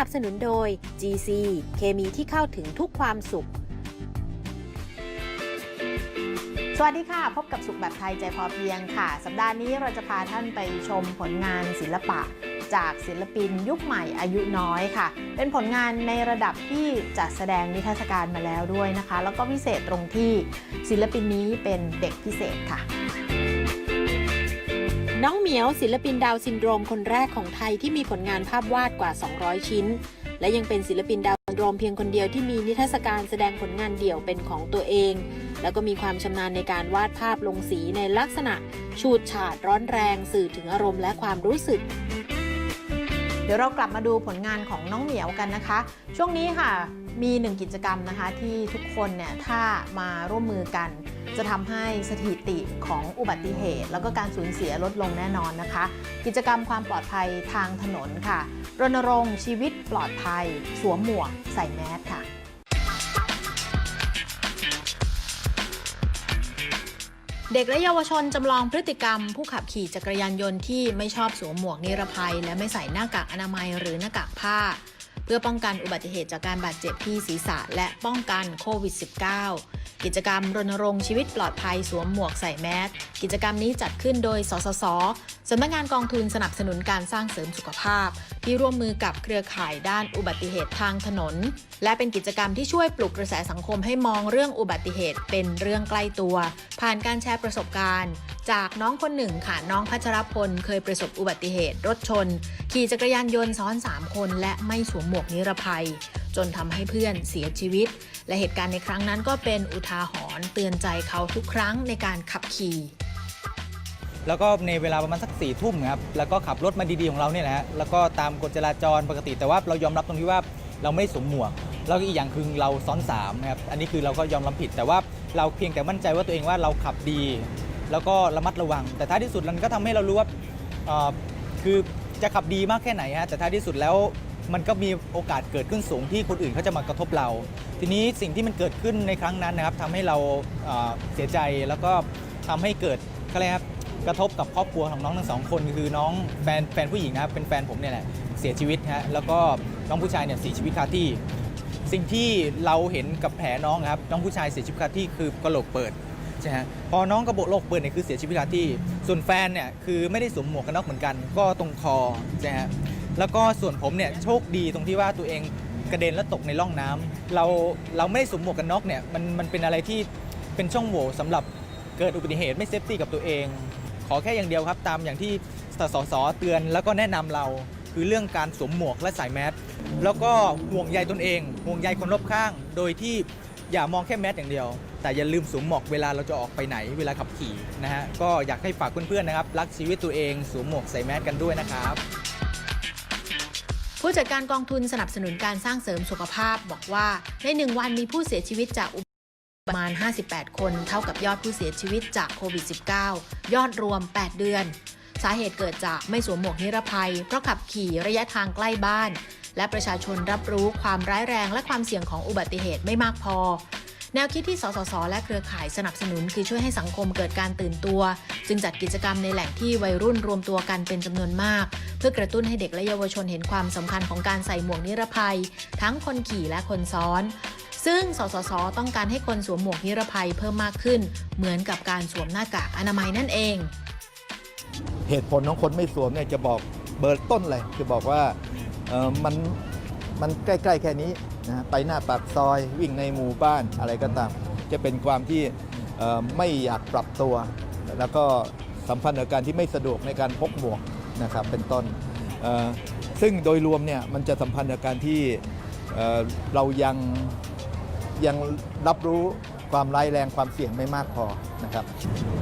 นับสนุนโดย GC เคมีที่เข้าถึงทุกความสุข สวัสดีค่ะ พบกับสุขแบบไทยใจพอเพียงค่ะ สัปดาห์นี้เราจะพาท่านไปชมผลงานศิลปะจากศิลปินยุคใหม่อายุน้อยค่ะ เป็นผลงานในระดับที่จัดแสดงนิทรรศการมาแล้วด้วยนะคะ แล้วก็พิเศษตรงที่ศิลปินนี้เป็นเด็กพิเศษค่ะ น้องเหมียวศิลปินดาวซินโดรมคนแรกของไทยที่มีผลงานภาพวาดกว่า 200 ชิ้น และยังเป็นศิลปินดาวซินโดรมเพียงคนเดียวที่มีนิทรรศการแสดงผลงานเดี่ยวเป็นของตัวเอง แล้วก็มีความชำนาญในการวาดภาพลงสีในลักษณะฉูดฉาดร้อนแรงสื่อถึงอารมณ์และความรู้สึกเดี๋ยวเรากลับมาดูผลงานของน้องเหมียวกันนะคะ ช่วงนี้ค่ะ มีหนึ่งกิจกรรมนะคะที่ทุกคนเนี่ยถ้ามาร่วมมือกัน จะทำให้สถิติของอุบัติเหตุ แล้วก็การสูญเสียลดลงแน่นอนนะคะ กิจกรรมความปลอดภัยทางถนนค่ะ รณรงค์ชีวิตปลอดภัย สวมหมวก ใส่แมสค่ะเด็กและเยาวชนจำลองพฤติกรรม ผู้ขับขี่จักรยานยนต์ที่ไม่ชอบสวมหมวกนิรภัย และไม่ใส่หน้ากากอนามัยหรือหน้ากากผ้า พื่อป้องกันอุบัติเหตุจากการบาดเจ็บที่ศีรษะและป้องกันโควิด -19 กิจกรรมรณรงค์ชีวิตปลอดภัยสวมหมวกใส่แมสกิจกรรมนี้จัดขึ้นโดย สสสสำนักงานกองทุนสนับสนุนการสร้างเสริมสุขภาพ ที่ร่วมมือกับเครือข่ายด้านอุบัติเหตุทางถนน และเป็นกิจกรรมที่ช่วยปลุกกระแสสังคมให้มองเรื่องอุบัติเหตุเป็นเรื่องใกล้ตัว ผ่านการแชร์ประสบการณ์ จากน้องคนหนึ่งค่ะน้องพัชรพลเคยประสบอุบัติเหตุ รถชน ขี่จักรยานยนต์ซ้อน 3 คน และไม่สวมหมวกนิรภัย จนทำให้เพื่อนเสียชีวิต และเหตุการณ์ในครั้งนั้นก็เป็นอุทาหรณ์เตือนใจเขาทุกครั้งในการขับขี่ แล้วก็ในเวลาประมาณสักสี่ทุ่มครับแล้วก็ขับรถมาดีๆของเราเนี่ยแหละฮะแล้วก็ตามกฎจราจรปกติแต่ว่าเรายอมรับตรงที่ว่าเราไม่ได้สวมหมวกแล้วก็อีกอย่างคือเราซ้อนสามนะครับอันนี้คือเราก็ยอมรับผิด แต่ว่าเราเพียงแต่มั่นใจว่าตัวเองว่าเราขับดี แล้วก็ระมัดระวัง แต่ท้ายที่สุดมันก็ทำให้เรารู้ว่าคือจะขับดีมากแค่ไหนฮะแต่ท้ายที่สุดแล้ว มันก็มีโอกาสเกิดขึ้นสูงที่คนอื่นเขาจะมากระทบเรา ทีนี้สิ่งที่มันเกิดขึ้นในครั้งนั้นนะครับทำให้เราเอ่อเสียใจแล้วก็ทำให้เกิดอะไรยกครับกระทบกับครอบครัวของน้องทั้งสองคน คือน้องแฟนแฟนผู้หญิงนะครับเป็นแฟนผมเนี่ยแหละเสียชีวิตฮะแล้วก็น้องผู้ชายเนี่ยเสียชีวิตคาที่ สิ่งที่เราเห็นกับแผลน้องครับน้องผู้ชายเสียชีวิตคาที่คือกระโหลกเปิดใช่ฮะพอน้องกระโหลกเปิดเนี่ยคือเสียชีวิตคาที่ ส่วนแฟนเนี่ยคือไม่ได้สวมหมวกกันน็อกเหมือนกัน ก็ตรงคอใช่ฮะ แล้วก็ส่วนผมเนี่ยโชคดีตรงที่ว่าตัวเองกระเด็นแล้วตกในร่องน้ำเราเราไม่ได้สวมหมวกกันน็อกเนี่ยมันมันเป็นอะไรที่เป็นช่องโหว่สำหรับเกิดอุบัติเหตุไม่เซฟตี้กับตัวเอง ขอแค่อย่างเดียวครับ ตามอย่างที่สสสเตือนแล้วก็แนะนำเราคือเรื่องการสวมหมวกและใส่แมสแล้วก็ห่วงใยตนเอง ห่วงใยคนรอบข้าง โดยที่อย่ามองแค่แมสอย่างเดียว แต่อย่าลืมสวมหมวกเวลาเราจะออกไปไหนเวลาขับขี่นะฮะก็อยากให้ฝากเพื่อนๆนะครับ รักชีวิตตัวเองสวมหมวกใส่แมสกันด้วยนะครับ ผู้จัดการกองทุนสนับสนุนการสร้างเสริมสุขภาพบอกว่าในหนึ่งวันมีผู้เสียชีวิตจากอุบัติเหตุประมาณ 58 คน เท่ากับยอดผู้เสียชีวิตจากโควิด -19 ยอดรวม 8 เดือน สาเหตุเกิดจากไม่สวมหมวกนิรภัย เพราะขับขี่ระยะทางใกล้บ้าน และประชาชนรับรู้ความร้ายแรงและความเสี่ยงของอุบัติเหตุไม่มากพอ แนวคิดที่สสส และเครือข่ายสนับสนุน คือช่วยให้สังคมเกิดการตื่นตัว จึงจัดกิจกรรมในแหล่งที่วัยรุ่นรวมตัวกันเป็นจำนวนมาก เพื่อกระตุ้นให้เด็กและเยาวชนเห็นความสำคัญของการใส่หมวกนิรภัย ทั้งคนขี่และคนซ้อน ซึ่งสสส ต้องการให้คนสวมหมวกนิรภัยเพิ่มมากขึ้น เหมือนกับการสวมหน้ากากอนามัยนั่นเอง เหตุผลของคนไม่สวมเนี่ยจะบอกเบอร์ต้นเลยคือบอกว่ามัน มันใกล้ๆแค่นี้นะไปหน้าปากซอยวิ่งในหมู่บ้านอะไรก็ตาม จะเป็นความที่ไม่อยากปรับตัว แล้วก็สัมพันธ์กับการที่ไม่สะดวกในการพกหมวกนะครับเป็นต้น ซึ่งโดยรวมเนี่ยมันจะสัมพันธ์กับการที่เเรายังยังรับรู้ความร้ายแรงความเสี่ยงไม่มากพอนะครับ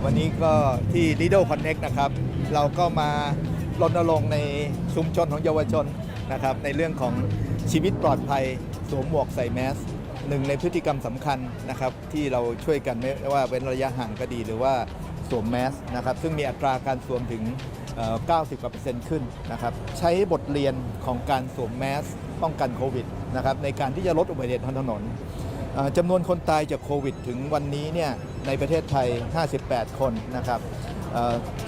วันนี้ก็ที่ Lido Connect นะครับ เราก็มารณรงค์ในชุมชนของเยาวชนนะครับในเรื่องของ ชีวิตปลอดภัยสวมหมวกใส่แมสหนึ่งในพฤติกรรมสำคัญนะครับที่เราช่วยกันไม่ว่าเว้นระยะห่างก็ดีหรือว่าสวมแมสนะครับซึ่งมีอัตราการสวมถึงเอ่อ90กว่าเปอร์เซ็นต์ขึ้นนะครับใช้บทเรียนของการสวมแมสป้องกันโควิดนะครับในการที่จะลดอุบัติเหตุทางถนนจำนวนคนตายจากโควิด ถึงวันนี้เนี่ยในประเทศไทย 58 คนนะครับ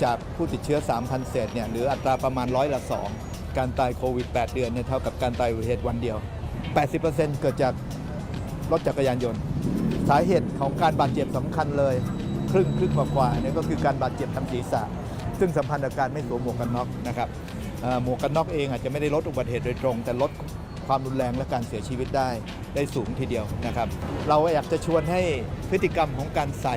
จากผู้ติดเชื้อ 3,000 เศษเนี่ยหรืออัตราประมาณร้อยละ2 การตายโควิด 8 เดือนเนี่ยเท่ากับการตายอุบัติเหตุวันเดียว 80%เกิดจากรถจักรยานยนต์ สาเหตุของการบาดเจ็บสำคัญเลย ครึ่งครึ่งกว่าๆเนี่ยก็คือการบาดเจ็บทางศีรษะ ซึ่งสัมพันธ์กับการไม่สวมหมวกกันน็อกนะครับหมวกกันน็อกเองอาจจะไม่ได้ลดอุบัติเหตุโดยตรง แต่ลดความรุนแรงและการเสียชีวิตได้ได้สูงทีเดียวนะครับ เราอยากจะชวนให้พฤติกรรมของการใส่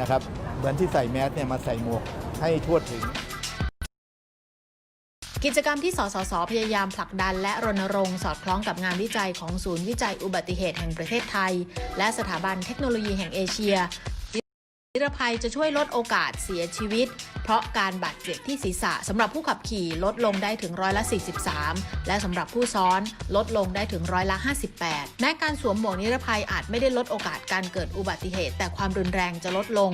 นะครับ เหมือนที่ใส่แมสเนี่ยมาใส่หมวกให้ทั่วถึง กิจกรรมที่สสส พยายามผลักดัน และรณรงค์สอดคล้องกับงานวิจัยของศูนย์วิจัยอุบัติเหตุแห่งประเทศไทย และสถาบันเทคโนโลยีแห่งเอเชียนิรภัยจะช่วยลดโอกาสเสียชีวิตเพราะการบาดเจ็บที่ศีรษะสำหรับผู้ขับขี่ลดลงได้ถึงร้อยละ 43 และสำหรับผู้ซ้อนลดลงได้ถึงร้อยละ 58แม้การสวมหมวกนิรภัยอาจไม่ได้ลดโอกาสการเกิดอุบัติเหตุ แต่ความรุนแรงจะลดลง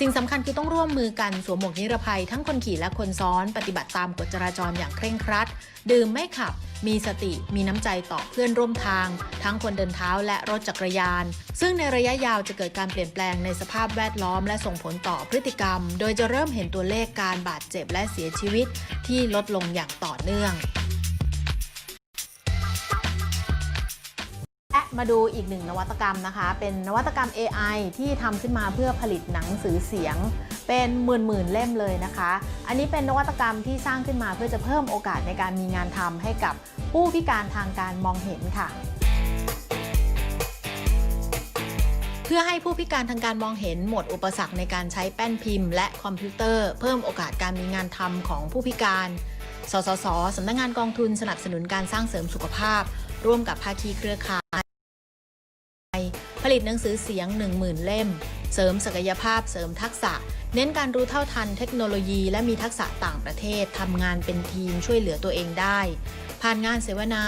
สิ่งสำคัญคือต้องร่วมมือกันสวมหมวกนิรภัยทั้งคนขี่และคนซ้อน ปฏิบัติตามกฎจราจรอย่างเคร่งครัด ดื่มไม่ขับ มีสติมีน้ำใจต่อเพื่อนร่วมทาง ทั้งคนเดินเท้าและรถจักรยาน ซึ่งในระยะยาวจะเกิดการเปลี่ยนแปลงในสภาพแวดล้อมและส่งผลต่อพฤติกรรม โดยจะเริ่มเห็นตัวเลขการบาดเจ็บและเสียชีวิตที่ลดลงอย่างต่อเนื่อง มาดูอีกหนึ่งนวัตกรรมนะคะ เป็นนวัตกรรม AI ที่ทำขึ้นมาเพื่อผลิตหนังสือเสียง เป็นหมื่นหมื่นเล่มเลยนะคะ อันนี้เป็นนวัตกรรมที่สร้างขึ้นมาเพื่อจะเพิ่มโอกาสในการมีงานทำให้กับผู้พิการทางการมองเห็นค่ะเพื่อให้ผู้พิการทางการมองเห็นหมดอุปสรรคในการใช้แป้นพิมพ์และคอมพิวเตอร์ เพิ่มโอกาสการมีงานทำของผู้พิการ สสส สำนักงานกองทุนสนับสนุนการสร้างเสริมสุขภาพ ร่วมกับภาคีเครือข่าย ลิตหนังสือเสียง 10,000 เล่ม เสริมศักยภาพเสริมทักษะ เน้นการรู้เท่าทันเทคโนโลยีและมีทักษะต่างประเทศทำงานเป็นทีมช่วยเหลือตัวเองได้ ผ่านงานเสวนา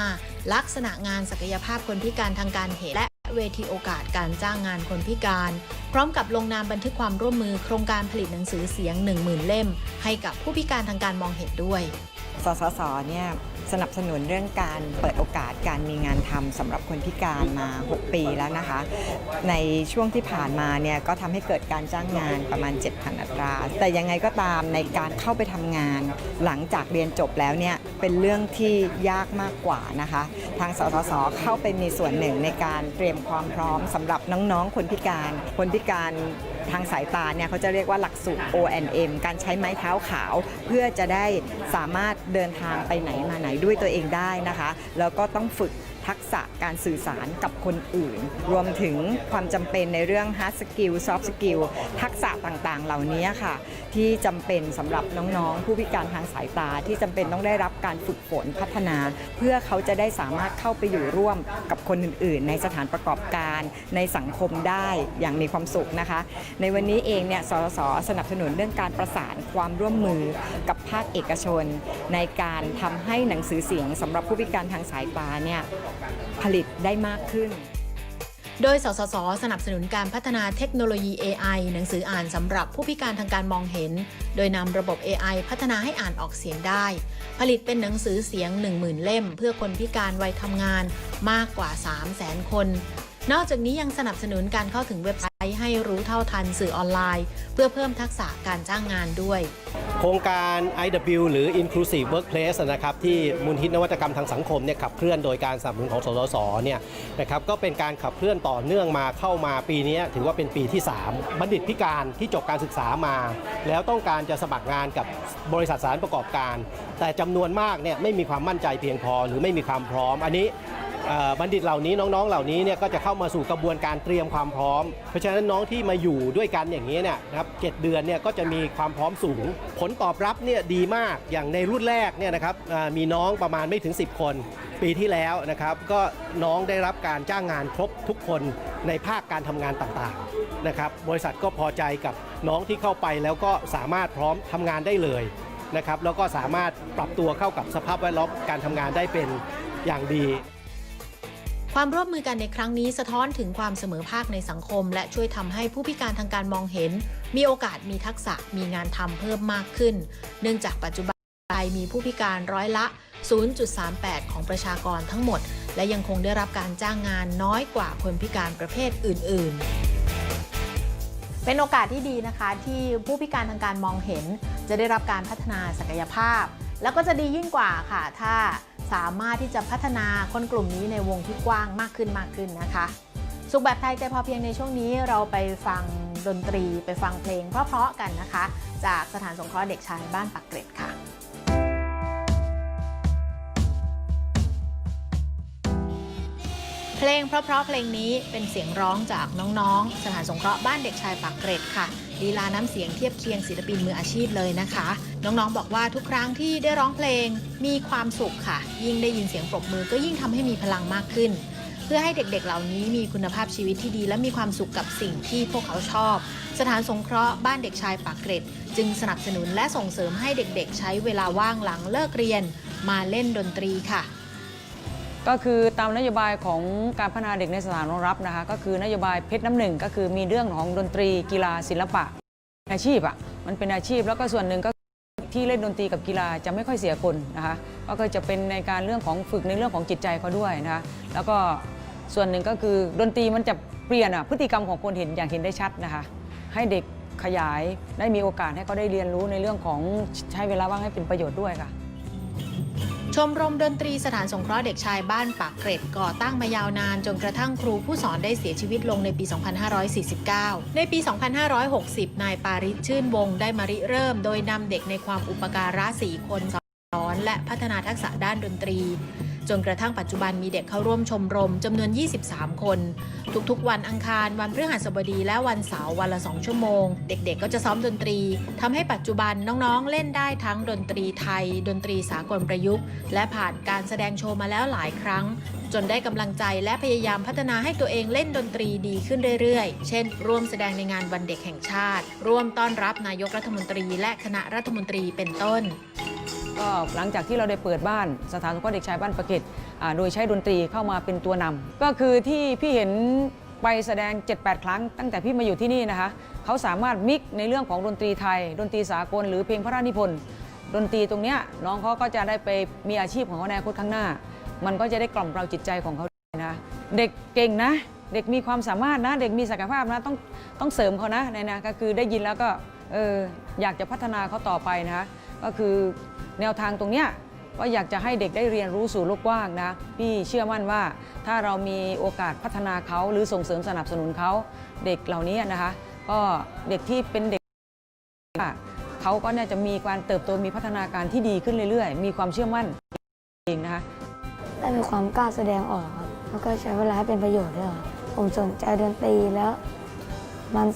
ลักษณะงานศักยภาพคนพิการทางการเห็นและเวทีโอกาสการจ้างงานคนพิการ พร้อมกับลงนามบันทึกความร่วมมือโครงการผลิตหนังสือเสียง 10,000 เล่ม ให้กับผู้พิการทางการมองเห็นด้วย สสสเนี่ย สนับสนุนเรื่องการเปิดโอกาสการมีงานทำสำหรับคนพิการมา 6 ปีแล้วนะคะ ในช่วงที่ผ่านมาเนี่ยก็ทำให้เกิดการจ้างงานประมาณ 7,000 อัตรา แต่ยังไงก็ตามในการเข้าไปทำงาน หลังจากเรียนจบแล้วเนี่ยเป็นเรื่องที่ยากมากกว่านะคะ ทางสสสเข้าไปมีส่วนหนึ่งในการเตรียมความพร้อมสำหรับน้องๆ คนพิการ คนพิการ ทางสายตาเนี่ยเขาจะเรียกว่าหลักสูตร O&M การใช้ไม้เท้าขาว เพื่อจะได้สามารถเดินทางไปไหนมาไหนด้วยตัวเองได้นะคะ แล้วก็ต้องฝึก ทักษะการสื่อสารกับคนอื่น รวมถึงความจำเป็นในเรื่อง hard skill soft skill ทักษะต่างๆ เหล่านี้ค่ะ ที่จำเป็นสำหรับน้องๆ ผู้พิการทางสายตาที่จำเป็นต้องได้รับการฝึกฝนพัฒนา เพื่อเขาจะได้สามารถเข้าไปอยู่ร่วมกับคนอื่น ๆ ในสถานประกอบการในสังคมได้อย่างมีความสุขนะคะ ในวันนี้เองเนี่ยสสสนับสนุนเรื่องการประสานความร่วมมือกับภาคเอกชน ในการทำให้หนังสือเสียงสำหรับผู้พิการทางสายตาเนี่ยผลิตได้มากขึ้น โดย สสส สนับสนุนการพัฒนาเทคโนโลยี AI หนังสืออ่านสำหรับผู้พิการทางการมองเห็น โดยนำระบบ AI พัฒนาให้อ่านออกเสียงได้ ผลิตเป็นหนังสือเสียง 10,000 เล่ม เพื่อคนพิการวัยทำงานมากกว่า 300,000 คน นอกจากนี้ยังสนับสนุนการเข้าถึงเว็บไซต์ ให้รู้เท่าทันสื่อออนไลน์ เพื่อเพิ่มทักษะการจ้างงานด้วย โครงการ IW หรือ Inclusive Workplace นะครับที่มูลทิศนวัตกรรมทางสังคมเนี่ยขับเคลื่อนโดยการสนับสนุนของสสสเนี่ยนะครับก็เป็นการขับเคลื่อนต่อเนื่องมาเข้ามาปีนี้ถือว่าเป็นปีที่ 3 บัณฑิตพิการที่จบการศึกษามา แล้วต้องการจะสมัครงานกับบริษัทสารประกอบการ แต่จำนวนมากเนี่ยไม่มีความมั่นใจเพียงพอหรือไม่มีความพร้อมอันนี้ บัณฑิตเหล่านี้น้องๆ เหล่านี้เนี่ยก็จะเข้ามาสู่กระบวนการเตรียมความพร้อม เพราะฉะนั้นน้องที่มาอยู่ด้วยกันอย่างนี้เนี่ยนะครับเเดือนเนี่ยก็จะมีความพร้อมสูง ผลตอบรับเนี่ยดีมากอย่างในรุ่นแรกเนี่ยนะครับมีน้องประมาณไม่ถึง 10 คน ปีที่แล้วนะครับก็น้องได้รับการจ้างงานครบทุกคนในภาคการทำงานต่างๆนะครับบริษัทก็พอใจกับน้องที่เข้าไปแล้วก็สามารถพร้อมทำงานได้เลยนะครับแล้วก็สามารถปรับตัวเข้ากับสภาพแวดล้อมการทำงานได้เป็นอย่างดี ความร่วมมือกันในครั้งนี้สะท้อนถึงความเสมอภาคในสังคม และช่วยทำให้ผู้พิการทางการมองเห็น มีโอกาสมีทักษะมีงานทำเพิ่มมากขึ้น เนื่องจากปัจจุบันไทยมีผู้พิการร้อยละ 0.38 ของประชากรทั้งหมด และยังคงได้รับการจ้างงานน้อยกว่าคนพิการประเภทอื่น ๆเป็นโอกาสที่ดีนะคะที่ผู้พิการทางการมองเห็น จะได้รับการพัฒนาศักยภาพ แล้วก็จะดียิ่งกว่าค่ะ ถ้า สามารถที่จะพัฒนาคนกลุ่มนี้ในวงที่กว้างมากขึ้นมากขึ้นนะคะ สุขแบบไทยใจพอเพียงในช่วงนี้เราไปฟังดนตรีไปฟังเพลงเพราะๆกันนะคะ จากสถานสงเคราะห์เด็กชายบ้านปักเกร็ดค่ะเพลงเพราะๆเพลงนี้เป็นเสียงร้องจากน้องๆ สถานสงเคราะห์บ้านเด็กชายปากเกร็ดค่ะ ลีลาน้ำเสียงเทียบเคียงศิลปินมืออาชีพเลยนะคะ น้องๆบอกว่าทุกครั้งที่ได้ร้องเพลงมีความสุขค่ะ ยิ่งได้ยินเสียงปรบมือก็ยิ่งทำให้มีพลังมากขึ้น เพื่อให้เด็กๆเหล่านี้มีคุณภาพชีวิตที่ดี และมีความสุขกับสิ่งที่พวกเขาชอบ สถานสงเคราะห์บ้านเด็กชายปากเกร็ด จึงสนับสนุนและส่งเสริมให้เด็กๆ ใช้เวลาว่างหลังเลิกเรียน มาเล่นดนตรีค่ะ ก็คือตามนโยบายของการพัฒนาเด็กในสถานรองรับนะคะ ก็คือนโยบายเพชรน้ำหนึ่งก็คือมีเรื่องของดนตรีกีฬาศิลปะอาชีพอะมันเป็นอาชีพแล้วก็ส่วนหนึ่งก็ที่เล่นดนตรีกับกีฬาจะไม่ค่อยเสียคนนะคะก็คือจะเป็นในการเรื่องของฝึกในเรื่องของจิตใจเขาด้วยนะคะแล้วก็ส่วนหนึ่งก็คือดนตรีมันจะเปลี่ยนอะพฤติกรรมของคนเห็นอย่างเห็นได้ชัดนะคะให้เด็กขยายได้มีโอกาสให้เขาได้เรียนรู้ในเรื่องของใช้เวลาว่างให้เป็นประโยชน์ด้วยค่ะ ชมรมดนตรีสถานสงเคราะห์เด็กชายบ้านปากเกร็ดก่อตั้งมายาวนานจนกระทั่งครูผู้สอนได้เสียชีวิตลงในปี 2549 ในปี 2560 นายปาริชชื่นวงได้มาริเริ่ม โดยนำเด็กในความอุปการะ4คนสอนและพัฒนาทักษะด้านดนตรี จนกระทั่งปัจจุบันมีเด็กเข้าร่วมชมรมจำนวน 23 คน ทุกๆ วันอังคาร วันพฤหัสบดีและวันเสาร์วันละ 2 ชั่วโมง เด็กๆ ก็จะซ้อมดนตรีทำให้ปัจจุบันน้องๆ เล่นได้ทั้งดนตรีไทย ดนตรีสากลประยุกต์ และผ่านการแสดงโชว์มาแล้วหลายครั้ง จนได้กำลังใจและพยายามพัฒนาให้ตัวเองเล่นดนตรีดีขึ้นเรื่อยๆ เช่น ร่วมแสดงในงานวันเด็กแห่งชาติ ร่วมต้อนรับนายกรัฐมนตรี และคณะรัฐมนตรีเป็นต้น ก็หลังจากที่เราได้เปิดบ้านสถานสงเคราะห์เด็กชายบ้านประเกตโดยใช้ดนตรีเข้ามาเป็นตัวนำก็คือที่พี่เห็นไปแสดง 7-8 ครั้งตั้งแต่พี่มาอยู่ที่นี่นะคะ เขาสามารถมิกในเรื่องของดนตรีไทย ดนตรีสากล หรือเพลงพระราชนิพนธ์ดนตรีตรงเนี้ยน้องเขาก็จะได้ไปมีอาชีพของเขาในอนาคตข้างหน้า มันก็จะได้กล่อมเราจิตใจของเขาด้วยนะเด็กเก่งนะ เด็กมีความสามารถนะ เด็กมีศักยภาพนะต้องต้องเสริมเขานะในนะก็คือได้ยินแล้วก็เอออยากจะพัฒนาเขาต่อไปนะคะก็คือ แนวทางตรงเนี้ยก็อยากจะให้เด็กได้เรียนรู้สู่โลกกว้างนะพี่เชื่อมั่นว่าถ้าเรามีโอกาสพัฒนาเขาหรือส่งเสริมสนับสนุนเขาเด็กเหล่านี้นะคะก็เด็กที่เป็นเด็กเขาก็เนี่ยจะมีการเติบโตมีพัฒนาการที่ดีขึ้นเรื่อยๆ มีความเชื่อมั่นเองนะคะได้มีความกล้าแสดงออกครับแล้วก็ใช้เวลาให้เป็นประโยชน์ด้วยครับผมสนใจดนตรีแล้วมัน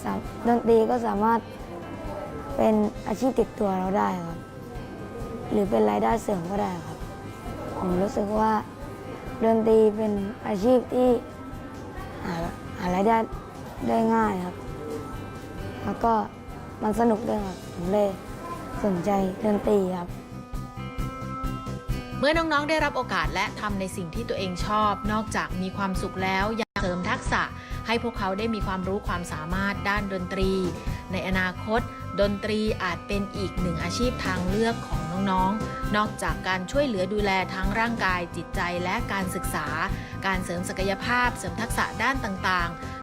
ดนตรีก็สามารถเป็นอาชีพติดตัวเราได้ครับ หรือเป็นรายได้เสริมก็ได้ครับ ผมรู้สึกว่าดนตรีเป็นอาชีพที่หาหารายได้ได้ง่ายครับ แล้วก็มันสนุกด้วยครับผมเลยสนใจดนตรีครับ เมื่อน้องๆได้รับโอกาสและทำในสิ่งที่ตัวเองชอบ นอกจากมีความสุขแล้วยังเสริมทักษะ ให้พวกเขาได้มีความรู้ความสามารถด้านดนตรี ในอนาคต ดนตรีอาจเป็นอีกหนึ่งอาชีพทางเลือกของ น้องๆ นอกจากการช่วยเหลือดูแลทั้งร่างกายจิตใจและการศึกษา การเสริมศักยภาพ เสริมทักษะด้านต่างๆ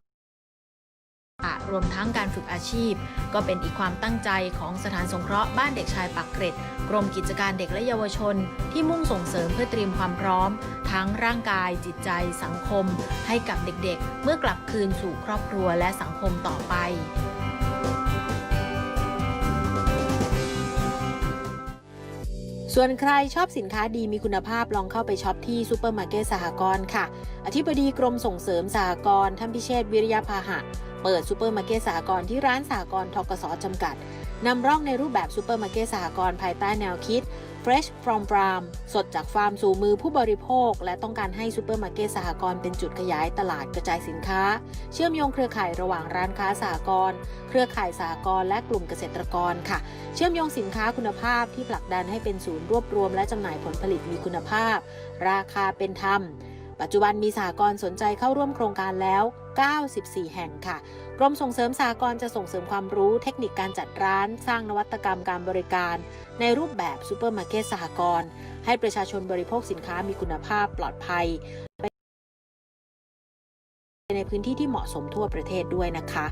รวมทั้งการฝึกอาชีพ ก็เป็นอีกความตั้งใจของสถานสงเคราะห์บ้านเด็กชายปักเกร็ด กรมกิจการเด็กและเยาวชน ที่มุ่งส่งเสริมเพื่อเตรียมความพร้อม ทั้งร่างกาย จิตใจ สังคม ให้กับเด็กๆ เมื่อกลับคืนสู่ครอบครัวและสังคมต่อไป ส่วนใครชอบสินค้าดีมีคุณภาพลองเข้าไปช็อปที่ซูเปอร์มาร์เก็ตสหกรณ์ค่ะ อธิบดีกรมส่งเสริมสหกรณ์ท่านพิเชษวิริยาพาหะ เปิดซูเปอร์มาร์เก็ตสหกรณ์ที่ร้านสหกรณ์ทกสจำกัดนำร่องในรูปแบบซูเปอร์มาร์เก็ตสหกรณ์ภายใต้แนวคิด Fresh from Farm สดจากฟาร์มสู่มือผู้บริโภค และต้องการให้ซูเปอร์มาร์เก็ตสหกรณ์เป็นจุดขยายตลาดกระจายสินค้า เชื่อมโยงเครือข่ายระหว่างร้านค้าสหกรณ์เครือข่ายสหกรณ์และกลุ่มเกษตรกรค่ะ เชื่อมโยงสินค้าคุณภาพที่ผลักดันให้เป็นศูนย์รวบรวม และจำหน่ายผลผลิตมีคุณภาพ ราคาเป็นธรรม ปัจจุบันมีสากรสนใจเข้าร่วมโครงการแล้ว 94 แห่งค่ะ กรมส่งเสริมสากรจะส่งเสริมความรู้เทคนิคการจัดร้าน สร้างนวัตกรรมการบริการ ในรูปแบบซูเปอร์มาร์เก็ตสากรให้ประชาชนบริโภคสินค้ามีคุณภาพปลอดภัยในพื้นที่ที่เหมาะสมทั่วประเทศด้วยนะคะ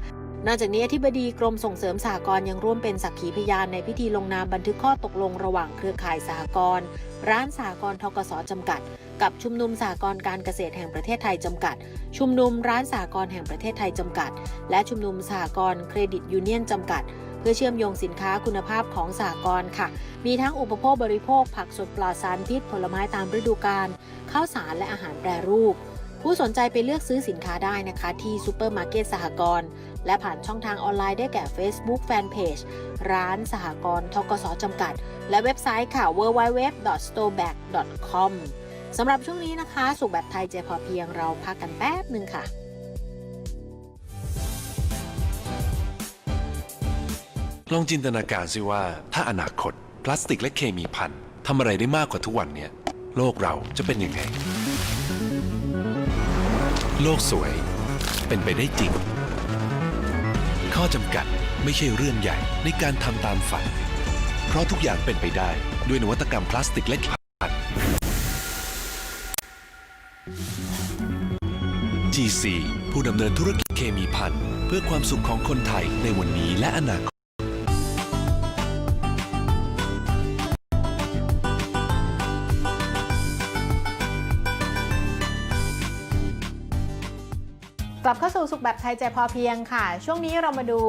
นอกจากนี้อธิบดีกรมส่งเสริมสหกรณ์ยังร่วมเป็นสักขีพยานในพิธีลงนามบันทึกข้อตกลงระหว่างเครือข่ายสหกรณ์ร้านสหกรณ์ทกสจำกัด กับชุมนุมสหกรณ์การเกษตรแห่งประเทศไทยจำกัด ชุมนุมร้านสหกรณ์แห่งประเทศไทยจำกัด และชุมนุมสหกรณ์เครดิตยูเนียนจำกัด เพื่อเชื่อมโยงสินค้าคุณภาพของสหกรณ์ค่ะ มีทั้งอุปโภคบริโภค ผักสดปลอดสารพิษผลไม้ตามฤดูกาลข้าวสารและอาหารแปรรูป ผู้สนใจไปเลือกซื้อสินค้าได้นะคะที่ซูเปอร์มาร์เก็ตสหกรณ์และผ่านช่องทางออนไลน์ได้แก่ Facebook Fanpage ร้านสหกรณ์ทกสจำกัด และเว็บไซต์ค่ะ www.storeback.com สำหรับช่วงนี้นะคะ สุขแบบไทยใจพอเพียงเราพักกันแป๊บหนึ่งค่ะลองจินตนาการสิว่าถ้าอนาคต พลาสติกและเคมีพันทำอะไรได้มากกว่าทุกวันเนี่ยโลกเราจะเป็นยังไง โลกสวย เป็นไปได้จริง ข้อจำกัดไม่ใช่เรื่องใหญ่ในการทำตามฝัน เพราะทุกอย่างเป็นไปได้ด้วยนวัตกรรมพลาสติกและพัน GC ผู้ดำเนินธุรกิจเคมีพันเพื่อความสุขของคนไทยในวันนี้และอนาคต สู่สุขแบบไทยใจพอเพียงค่ะ ช่วงนี้เรามาดู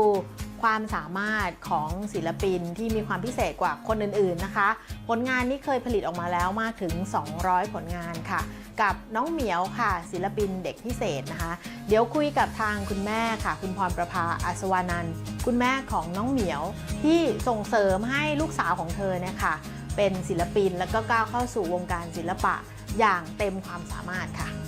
ความสามารถของศิลปินที่มีความพิเศษกว่าคนอื่นๆนะคะ ผลงานนี้เคยผลิตออกมาแล้วมากถึง 200 ผลงานค่ะ กับน้องเหมียวค่ะ ศิลปินเด็กพิเศษนะคะ เดี๋ยวคุยกับทางคุณแม่ค่ะ คุณพรประภาอัศวานันท์คุณแม่ของน้องเหมียวที่ส่งเสริมให้ลูกสาวของเธอเนี่ยค่ะเป็นศิลปินแล้วก็ก้าวเข้าสู่วงการศิลปะอย่างเต็มความสามารถค่ะ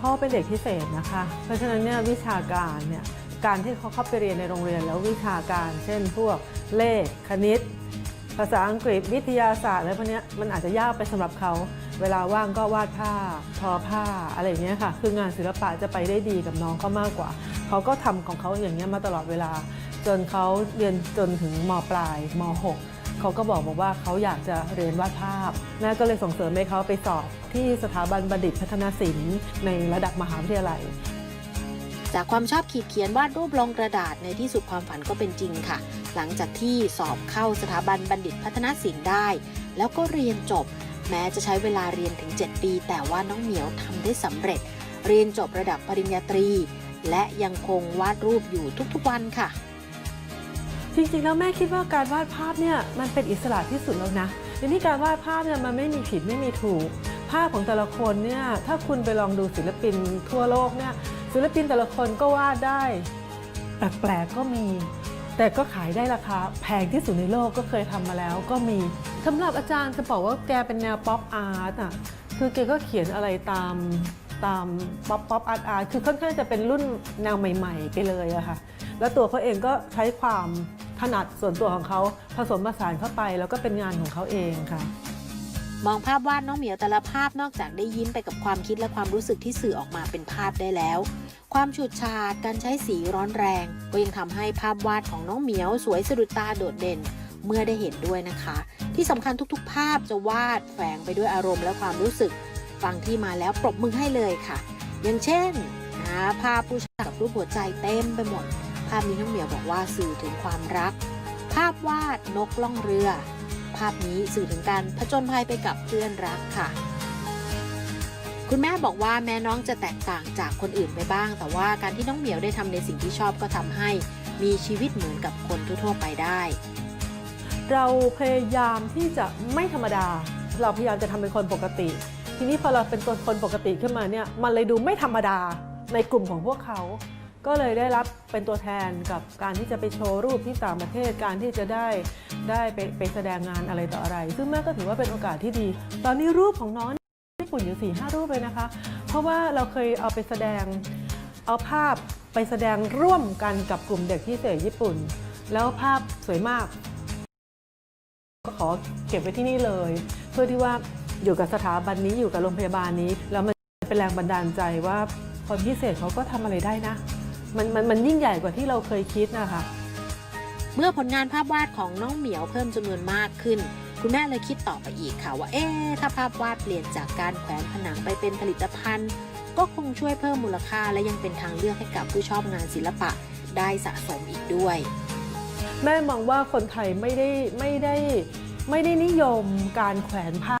เขาเป็นเด็กพิเศษนะคะ เพราะฉะนั้นเนี่ยวิชาการเนี่ยการที่เขาเข้าไปเรียนในโรงเรียนแล้ววิชาการ เช่นพวกเลขคณิต ภาษาอังกฤษวิทยาศาสตร์อะไรพวกนี้มันอาจจะยากไปสำหรับเขาเวลาว่างก็วาดผ้าทอผ้าอะไรอย่างเงี้ยค่ะคืองานศิลปะจะไปได้ดีกับน้องเขามากกว่า เขาก็ทำของเขาอย่างเงี้ยมาตลอดเวลา จนเขาเรียนจนถึงมปลายม .6 เขาก็บอกบอกว่าเขาอยากจะเรียนวาดภาพ แม่ก็เลยส่งเสริมให้เขาไปสอบที่สถาบันบัณฑิตพัฒนศิลป์ในระดับมหาวิทยาลัย จากความชอบขีดเขียนวาดรูปลงกระดาษในที่สุดความฝันก็เป็นจริงค่ะ หลังจากที่สอบเข้าสถาบันบัณฑิตพัฒนศิลป์ได้ แล้วก็เรียนจบ แม้จะใช้เวลาเรียนถึง 7 ปี แต่ว่าน้องเหมียวทำได้สำเร็จ เรียนจบระดับปริญญาตรี และยังคงวาดรูปอยู่ทุกๆวันค่ะ จริงๆแล้วแม่คิดว่าการวาดภาพเนี่ยมันเป็นอิสระที่สุดแล้วนะทีนี้การวาดภาพเนี่ยมันไม่มีผิดไม่มีถูก ภาพของแต่ละคนเนี่ยถ้าคุณไปลองดูศิลปินทั่วโลกเนี่ยศิลปินแต่ละคนก็วาดได้แปลกๆก็มี แต่ก็ขายได้ราคาแพงที่สุดในโลกก็เคยทำมาแล้วก็มีสำหรับอาจารย์จะบอกว่าแกเป็นแนวป๊อปอาร์ตอะคือแกก็เขียนอะไรตามตามป๊อปป๊อปอาร์ตอาร์ตคือค่อนข้างจะเป็นรุ่นแนวใหม่ ๆ ไปเลยอะค่ะ แล้วตัวเขาเองก็ใช้ความถนัดส่วนตัวของเขาผสมผสานเข้าไป แล้วก็เป็นงานของเขาเองค่ะ มองภาพวาดน้องเหมียวแต่ละภาพนอกจากได้ยิ้มไปกับความคิดและความรู้สึกที่สื่อออกมาเป็นภาพได้แล้ว ความฉูดฉาดการใช้สีร้อนแรง ก็ยังทำให้ภาพวาดของน้องเหมียว สวยสะดุดตาโดดเด่นเมื่อได้เห็นด้วยนะคะ ที่สำคัญทุกๆ ภาพจะวาดแฝงไปด้วยอารมณ์และความรู้สึก ฟังที่มาแล้วปรบมือให้เลยค่ะ อย่างเช่นภาพผู้ชายกับรูปหัวใจเต็มไปหมด ภาพนี้น้องเหมียวบอกว่าสื่อถึงความรัก ภาพวาดนกล่องเรือ ภาพนี้สื่อถึงการผจญภัยไปกับเพื่อนรักค่ะ คุณแม่บอกว่าแม้น้องจะแตกต่างจากคนอื่นไปบ้าง แต่ว่าการที่น้องเหมียวได้ทำในสิ่งที่ชอบก็ทำให้มีชีวิตเหมือนกับคนทั่วๆไปได้ เราพยายามที่จะไม่ธรรมดา เราพยายามจะทำเป็นคนปกติ ทีนี้พอเราเป็นคนปกติขึ้นมาเนี่ยมันเลยดูไม่ธรรมดาในกลุ่มของพวกเขา ก็เลยได้รับเป็นตัวแทนกับการที่จะไปโชว์รูปที่ต่างประเทศการที่จะได้ได้ไปไปแสดงงานอะไรต่ออะไร ซึ่งแม่ก็ถือว่าเป็นโอกาสที่ดี ตอนนี้รูปของน้องญี่ปุ่นอยู่4ี่ห้ารูปเลยนะคะ เพราะว่าเราเคยเอาไปแสดงเอาภาพไปแสดงร่วมกันกับกลุ่มเด็กที่เศษญี่ปุ่น แล้วภาพสวยมาก ก็ขอเก็บไว้ที่นี่เลย เพื่อที่ว่าอยู่กับสถาบันนี้อยู่กับโรงพยาบาลนี้ แล้วมันเป็นแรงบันดาลใจว่าคนพิเศษเขาก็ทำอะไรได้นะ มันมันมันยิ่งใหญ่กว่าที่เราเคยคิดนะคะเมื่อผลงานภาพวาดของน้องเหมียวเพิ่มจำนวนมากขึ้น คุณแม่เลยคิดต่อไปอีกค่ะว่า เอ๊ะถ้าภาพวาดเปลี่ยนจากการแขวนผนังไปเป็นผลิตภัณฑ์ ก็คงช่วยเพิ่มมูลค่าและยังเป็นทางเลือกให้กับผู้ชอบงานศิลปะได้สะสมอีกด้วย แม่มองว่าคนไทยไม่ได้ไม่ได้ไม่ได้นิยมการแขวนผ้า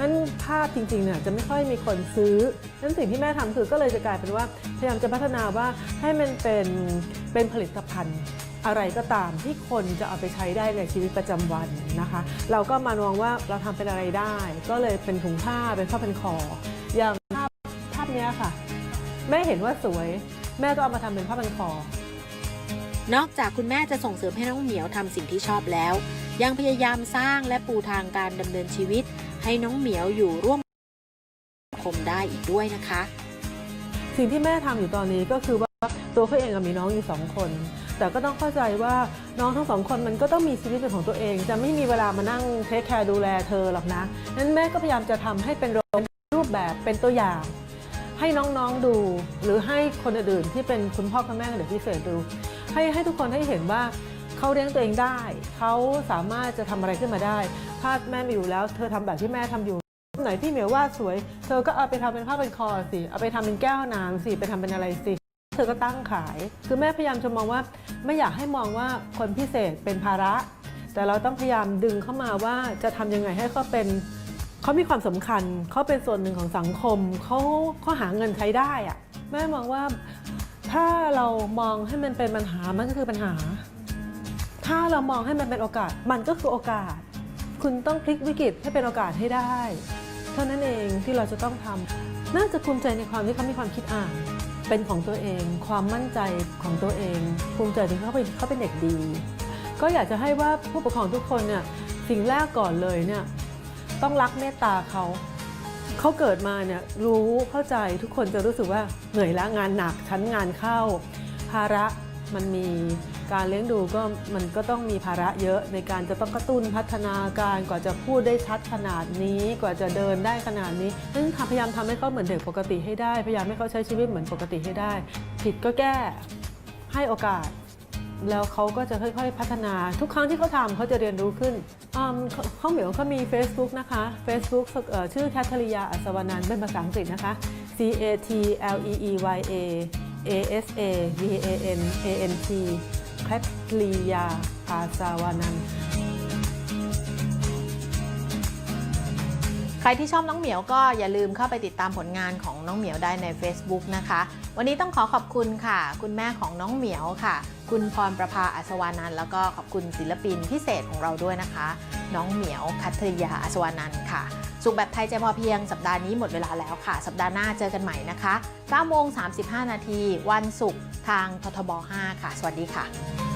นั้นภาพจริงๆเนี่ยจะไม่ค่อยมีคนซื้อ นั้นสิ่งที่แม่ทำคือก็เลยจะกลายเป็นว่าพยายามจะพัฒนาว่าให้มันเป็นเป็นผลิตภัณฑ์อะไรก็ตามที่คนจะเอาไปใช้ได้ในชีวิตประจำวันนะคะ เราก็มามองว่าเราทำเป็นอะไรได้ ก็เลยเป็นถุงผ้าเป็นผ้าเป็นคอ อย่างภาพภาพเนี้ยค่ะ แม่เห็นว่าสวย แม่ก็เอามาทำเป็นผ้าเป็นคอ นอกจากคุณแม่จะส่งเสริมให้น้องเหมียวทำสิ่งที่ชอบแล้ว ยังพยายามสร้างและปูทางการดำเนินชีวิต ให้น้องเหมียวอยู่ร่วมคมได้อีกด้วยนะคะ สิ่งที่แม่ทำอยู่ตอนนี้ก็คือว่าตัวเขาเองกับมีน้องอยู่สองคน แต่ก็ต้องเข้าใจว่าน้องทั้งสองคนมันก็ต้องมีชีวิตเป็นของตัวเอง จะไม่มีเวลามานั่งเทคแคร์ดูแลเธอหรอกนะนั้นแม่ก็พยายามจะทำให้เป็นรูปแบบเป็นตัวอย่างให้น้องๆดู หรือให้คนอื่นๆที่เป็นคุณพ่อคุณแม่เด็กพิเศษดู ให้ให้ทุกคนให้เห็นว่า เขาเลี้ยงตัวเองได้ เขาสามารถจะทำอะไรขึ้นมาได้ถ้าแม่มีอยู่แล้ว เธอทำแบบที่แม่ทำอยู่ไหนที่เหมียวว่าสวย เธอก็เอาไปทำเป็นผ้าเป็นคอสิ เอาไปทำเป็นแก้วน้ำสิ ไปทำเป็นอะไรสิ เธอก็ตั้งขาย คือแม่พยายามจะมองว่า ไม่อยากให้มองว่าคนพิเศษเป็นภาระ แต่เราต้องพยายามดึงเข้ามาว่าจะทำยังไงให้เขาเป็นเขามีความสำคัญ เขาเป็นส่วนหนึ่งของสังคม เขาเขาหาเงินใช้ได้อะแม่มองว่าถ้าเรามองให้มันเป็นปัญหา มันก็คือปัญหา ถ้าเรามองให้มันเป็นโอกาส มันก็คือโอกาส คุณต้องพลิกวิกฤตให้เป็นโอกาสให้ได้ เท่านั้นเองที่เราจะต้องทำน่าจะภูมิใจในความที่เขามีความคิดอ่าน เป็นของตัวเอง ความมั่นใจของตัวเอง ภูมิใจที่เขาเป็นเขาเป็นเด็กดี ก็อยากจะให้ว่าผู้ปกครองทุกคนเนี่ยสิ่งแรกก่อนเลยเนี่ยต้องรักเมตตาเขาเขาเกิดมาเนี่ยรู้เข้าใจทุกคนจะรู้สึกว่าเหนื่อยละงานหนักชั้นงานเข้า ภาระ มันมีการเลี้ยงดูก็มันก็ต้องมีภาระเยอะในการจะต้องกระตุ้นพัฒนาการกว่าจะพูดได้ชัดขนาดนี้ กว่าจะเดินได้ขนาดนี้นั้นพยายามทำให้เขาเหมือนเด็กปกติให้ได้ พยายามให้เขาใช้ชีวิตเหมือนปกติให้ได้ ผิดก็แก้ให้โอกาส แล้วเขาก็จะค่อย ๆ พัฒนาทุกครั้งที่เขาทำเขาจะเรียนรู้ขึ้นอืมเขาเขาเหมียวเขามี Facebook นะคะ Facebook ชื่อแคทเธอรียาอัศวนันท์เป็นภาษาอังกฤษนะคะ C A T L E E Y A A S A V A N A N T แคทลียา อาสาวานันท์ใครที่ชอบน้องเหมียวก็อย่าลืมเข้าไปติดตามผลงานของน้องเหมียวได้ใน Facebook นะคะ วันนี้ต้องขอขอบคุณค่ะ คุณแม่ของน้องเหมียวค่ะ คุณพรประภาอัศวานันท์แล้วก็ขอบคุณศิลปินพิเศษของเราด้วยนะคะ น้องเหมียวคัทริยาอัศวานันท์ค่ะ สุขแบบไทยใจพอเพียงสัปดาห์นี้หมดเวลาแล้วค่ะ สัปดาห์หน้าเจอกันใหม่นะคะ9โมง35 นาที วันศุกร์ทางททบ 5 ค่ะ สวัสดีค่ะ